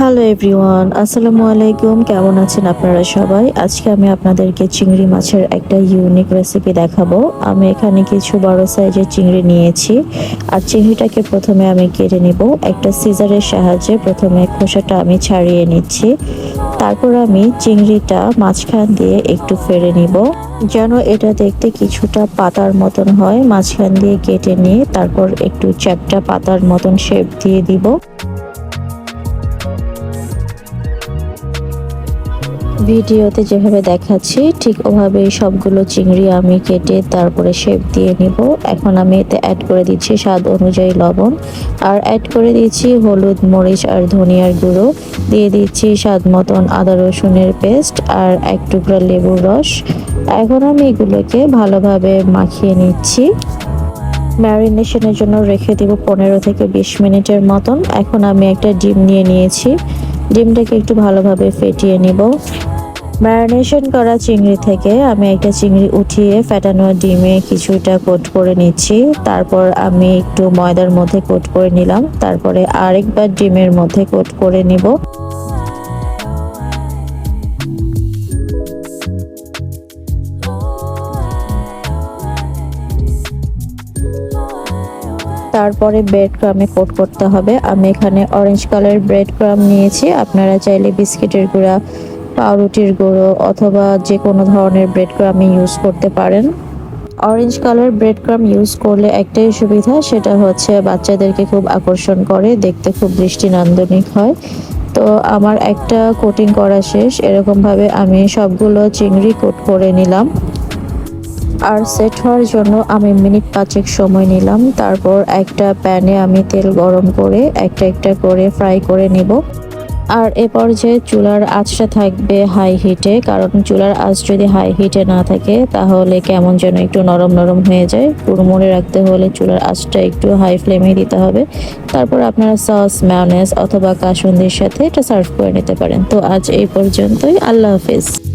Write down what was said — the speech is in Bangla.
হ্যালো এভরিওয়ান আসসালামু আলাইকুম কেমন আছেন আপনারা সবাই? আজকে আমি আপনাদেরকে চিংড়ি মাছের একটা ইউনিক রেসিপি দেখাবো। আমি এখানে কিছু বড় সাইজের চিংড়ি নিয়েছি। আর চিংড়িটাকে প্রথমে আমি কেটে নিব। একটা সিজারের সাহায্যে প্রথমে খোসাটা আমি ছাড়িয়ে নিচ্ছি। তারপর আমি চিংড়িটা মাঝখান দিয়ে একটু ফেড়ে নিব। যেন এটা দেখতে কিছুটা পাতার মতন হয়। মাঝখান দিয়ে কেটে নিয়ে তারপর একটু চ্যাপটা পাতার মতন শেপ দিয়ে দিব। ভিডিওতে যেভাবে দেখাচ্ছি, ঠিক ওভাবেই সবগুলো চিংড়ি আমি কেটে তারপরে শেপ দিয়ে নিব। এখন আমি এতে অ্যাড করে দিচ্ছি স্বাদ অনুযায়ী লবণ। আর অ্যাড করে দিচ্ছি হলুদ, মরিচ আর ধনিয়ার গুঁড়ো। দিয়ে দিচ্ছি স্বাদ মতন আদা রসুনের পেস্ট আর এক টুকরা লেবুর রস। এখন আমি এগুলোকে ভালোভাবে মাখিয়ে নিচ্ছি। ম্যারিনেশনের জন্য রেখে দিব পনেরো থেকে বিশ মিনিটের মতন। এখন আমি একটা ডিম নিয়ে নিয়েছি। ডিমটাকে একটু ভালোভাবে ফেটিয়ে নিব। ম্যারিনেশন করা চিংড়ি থেকে আমি একটা চিংড়ি উঠিয়ে ফেটানো ডিমে কিছুটা কোট করে নিচ্ছি। তারপর আমি একটু ময়দার মধ্যে কোট করে নিলাম। তারপরে আরেকবার ডিমের মধ্যে কোট করে নিব। তারপরে ব্রেড ক্রামে কোট করতে হবে। আমি এখানে অরেঞ্জ কালার ব্রেড ক্রাম নিয়েছি। আপনারা চাইলে বিস্কিটের গুঁড়া পাউরুটির গুঁড়ো অথবা যে কোনো ধরনের ব্রেড ক্রাম ইউজ করতে পারেন। Orange colour bread crumb use করলে একটাই সুবিধা, সেটা হচ্ছে বাচ্চাদেরকে খুব আকর্ষণ করে, দেখতে খুব দৃষ্টি নান্দনিক হয়। তো আমার একটা কোটিং করা শেষ, এরকমভাবে আমি সবগুলো চিংড়ি কোট করে নিলাম। আর সেট হওয়ার জন্য আমি মিনিট পাঁচেক সময় নিলাম। তারপর একটা প্যানে আমি তেল গরম করে একটা একটা করে ফ্রাই করে নিব। আর এ পর্যায়ে চুলার আঁচটা থাকবে হাই হিটে কারণ চুলার আঁচ যদি হাই হিটে না থাকে, তাহলে কেমন যেন একটু নরম নরম হয়ে যায়। মনে রাখতে হলে চুলার আঁচটা একটু হাই ফ্লেমে দিতে হবে। তারপর আপনারা সস ম্যানেজ অথবা কাসুন্দির সাথে এটা সার্ভ করে নিতে পারেন। তো আজ এই পর্যন্তই। আল্লাহ হাফিজ।